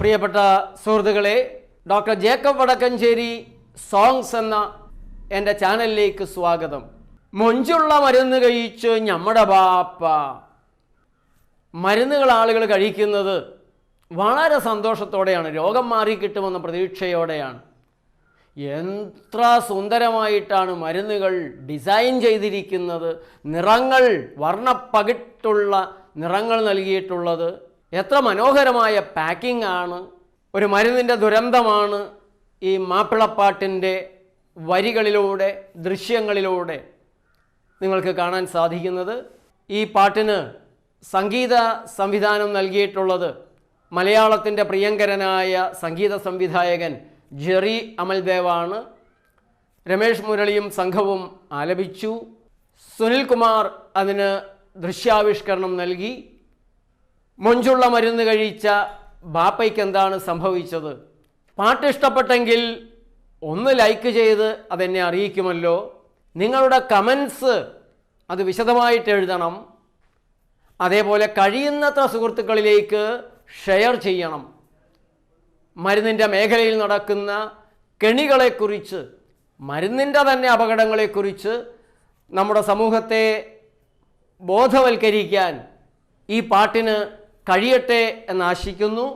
പ്രിയപ്പെട്ട സുഹൃത്തുക്കളെ doctor Jacob Vadakkanchery songs എന്ന എന്റെ ചാനലിലേക്ക് സ്വാഗതം. മൊഞ്ചുള്ള മരുന്ന് കഴിച്ച് ഞമ്മടെ ബാപ്പ. മരുന്നുകൾ ആളുകൾ കഴിക്കുന്നത് വളരെ സന്തോഷത്തോടെയാണ് രോഗം മാറിക്കിട്ടുമെന്ന പ്രതീക്ഷയോടെയാണ്. എത്ര സുന്ദരമായിട്ടാണ് മരുന്നുകൾ ഡിസൈൻ ചെയ്തിരിക്കുന്നത് നിറങ്ങൾ വർണപ്പകിട്ടുള്ള നിറങ്ങൾ നൽകിയിട്ടുള്ളത്. എത്ര മനോഹരമായ പാക്കിംഗ് ആണ് ഒരു മരുന്നിന്റെ ദുരന്തമാണ് ഈ മാപ്പിളപ്പാട്ടിന്റെ വരികളിലൂടെ ദൃശ്യങ്ങളിലൂടെ നിങ്ങൾക്ക് കാണാൻ സാധിക്കുന്നത്. ഈ പാട്ടിന് സംഗീത സംവിധാനം നൽകിയിട്ടുള്ളത് മലയാളത്തിന്റെ പ്രിയങ്കരനായ സംഗീത സംവിധായകൻ ജെറി അമൽദേവാണ്. രമേഷ് മുരളിയും സംഘവും ആലപിച്ചു. സുനിൽകുമാർ അതിന് ദൃശ്യാവിഷ്കരണം നൽകി. മൊഞ്ചുള്ള മരുന്ന് കഴിച്ച ബാപ്പയ്ക്ക് എന്താണ് സംഭവിച്ചത്? പാട്ട് ഇഷ്ടപ്പെട്ടെങ്കിൽ ഒന്ന് ലൈക്ക് ചെയ്ത് അതെന്നെ അറിയിക്കുമല്ലോ. നിങ്ങളുടെ കമൻസ് അത് വിശദമായിട്ട് എഴുതണം. അതേപോലെ കഴിയുന്നത്ര സുഹൃത്തുക്കളിലേക്ക് ഷെയർ ചെയ്യണം. മരുന്നിന്റെ മേഖലയിൽ നടക്കുന്ന കെണികളെക്കുറിച്ച് മരുന്നിന്റെ തന്നെ അപകടങ്ങളെക്കുറിച്ച് നമ്മുടെ സമൂഹത്തെ ബോധവൽക്കരിക്കാൻ ഈ പാട്ടിന് കഴിയട്ടെ എന്നാശിക്കുന്നു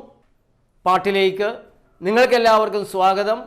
പാട്ടിലേക്ക്. നിങ്ങൾക്കെല്ലാവർക്കും സ്വാഗതം.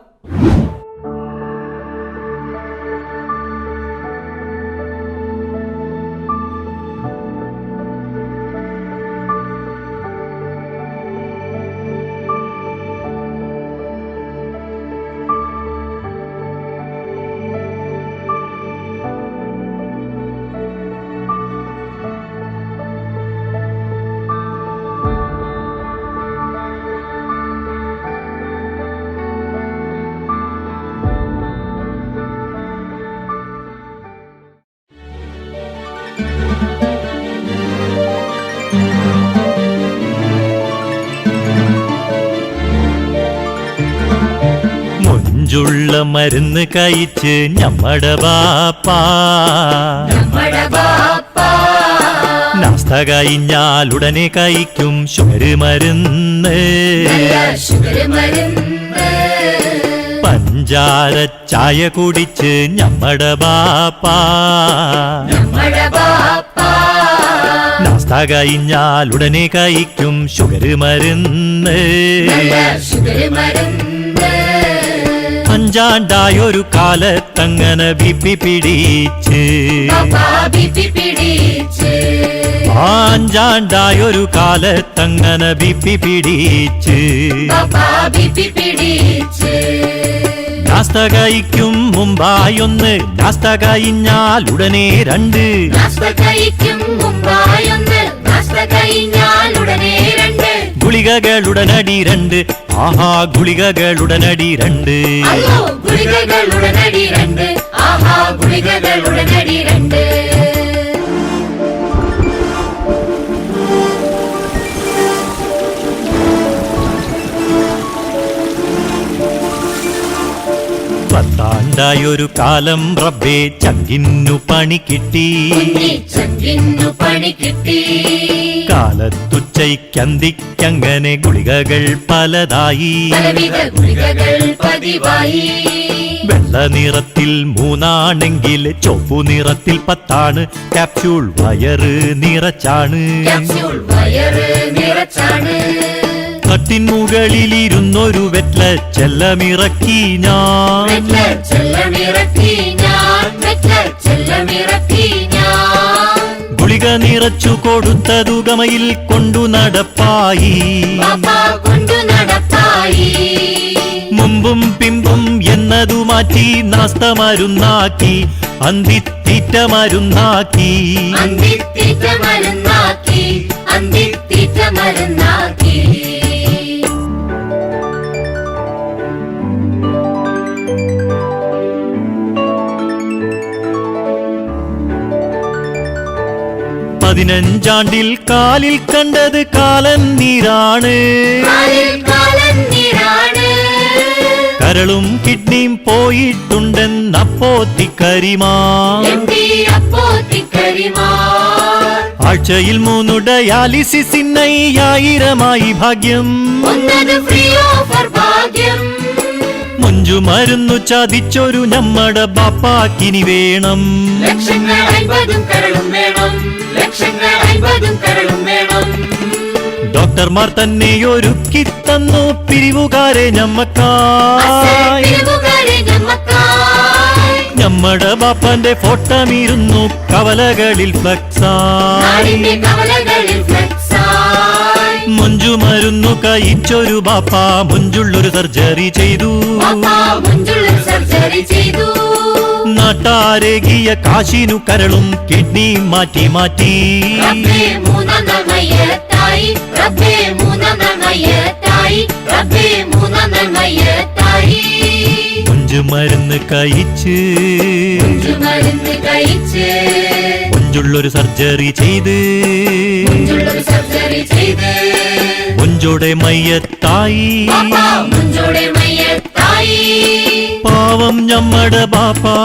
മൊഞ്ചുള്ള മരുന്ന് കഴിച്ച് ഞമ്മടെ ബാപ്പാ നാസ്ത കഴിഞ്ഞാൽ ഉടനെ കഴിക്കും ഷുഗർ മരുന്ന്. നല്ല ഷുഗർ മരുന്ന്. പഞ്ചാര ചായ കുടിച്ച് ഞമ്മടെ ബാപ്പാ. നമ്മുടെ ബാപ്പ. നാസ്ത കഴിഞ്ഞാൽ ഉടനെ കഴിക്കും ഷുഗർ മരുന്ന്. അഞ്ചാണ്ടായൊരു കാലത്തങ്ങനെ ബിപി പിടിച്ച്. അഞ്ചാണ്ടായൊരു കാലത്തങ്ങനെ ബിപ്പി പിടിച്ച്. ബാപ്പ ബിപി പിടിച്ച്. നാസ്ത കഴിക്കും ഉടനെ രണ്ട്. നാസ്ത കഴിഞ്ഞാൽ ഉടനെ രണ്ട്. ഗുളികകളുടനടി രണ്ട്. ആഹാ ഗുളികകളുടനടി രണ്ട്. ഉടനടി രണ്ട്. ആഹാ ഗുളികകളുടനടി രണ്ട്. പത്താണ്ടായൊരു കാലം റബ്ബേ ചങ്കിന്നു പണി കിട്ടി. ചങ്കിന്നു പണി കിട്ടി. കാലത്തുച്ചയ്ക്കന്തിക്കങ്ങനെ ഗുളികകൾ പലതായി. ഗുളികകൾ പതിവായി. വെള്ള നിറത്തിൽ മൂന്നാണെങ്കിൽ ചുവപ്പു നിറത്തിൽ പത്താണ്. ക്യാപ്സ്യൂൾ വയറ് നിറച്ചാണ്. വയറ് നിറച്ചാണ്. കട്ടിൻമുകളിലിരുന്നൊരു വെറ്റ്ല ചെല്ലമിറക്കി ഞാൻ. ഗുളിക നിറച്ചു കൊടുത്തതു ഗമയിൽ കൊണ്ടു നടപ്പായി. പാപ്പ കൊണ്ടു നടപ്പായി. മുമ്പും പിമ്പും എന്നതു മാറ്റി നാസ്ത മരുന്നാക്കി അന്തിത്തീറ്റ മരുന്നാക്കി. അന്തിത്തീറ്റ മരുന്നാക്കി അന്തിത്തീറ്റ മരുന്നാക്കി. പതിനഞ്ചാണ്ടിൽ കാലിൽ കണ്ടത് കാലൻ നീരാണ്. കരളും കിഡ്നിയും പോയിട്ടുണ്ടെന്നപ്പോ തിക്കരിമാ ആഴ്ചയിൽ മൂന്നു ഡയാലിസിസിനയ്യായിരമായി ഭാഗ്യം. മുഞ്ചു മരുന്നു ചതിച്ചൊരു നമ്മുടെ ബാപ്പാക്കിനി വേണം. ലക്ഷങ്ങൾ അൻപതും കരളും ഡോക്ടർമാർ തന്നെ ഒരുക്കി തന്നു പിരിവുകാരെ ഞമ്മക്കായി. നമ്മടെ ബാപ്പാന്റെ ഫോട്ടമിരുന്നു കവലകളിൽ ഫ്ലക്സായി. മുഞ്ചു മരുന്നു കയിച്ചൊരു ബാപ്പ മുഞ്ചുള്ളൊരു സർജറി ചെയ്തു. നാട്ടാരേകിയ കാശിനു കരളും കിഡ്നി മാറ്റി മാറ്റി. റബ്ബേ മൂന്നാം റബ്ബേ മൂന്നാം മരുന്ന് കഴിച്ച് മരുന്ന് കഴിച്ച്. മുഞ്ചുള്ളൊരു സർജറി ചെയ്ത് കൊഞ്ചോടെ സർജറി ചെയ്ത്. മുഞ്ചോടെ മയ്യത്തായി. പാവം ഞമ്മടെ ബാപ്പാ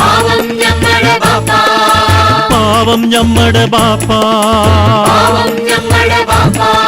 പാവം ഞമ്മടെ പാപ്പാ. പാവം ഞമ്മടെ ബാപ്പാ പാവം ഞമ്മടെ പാപ്പാ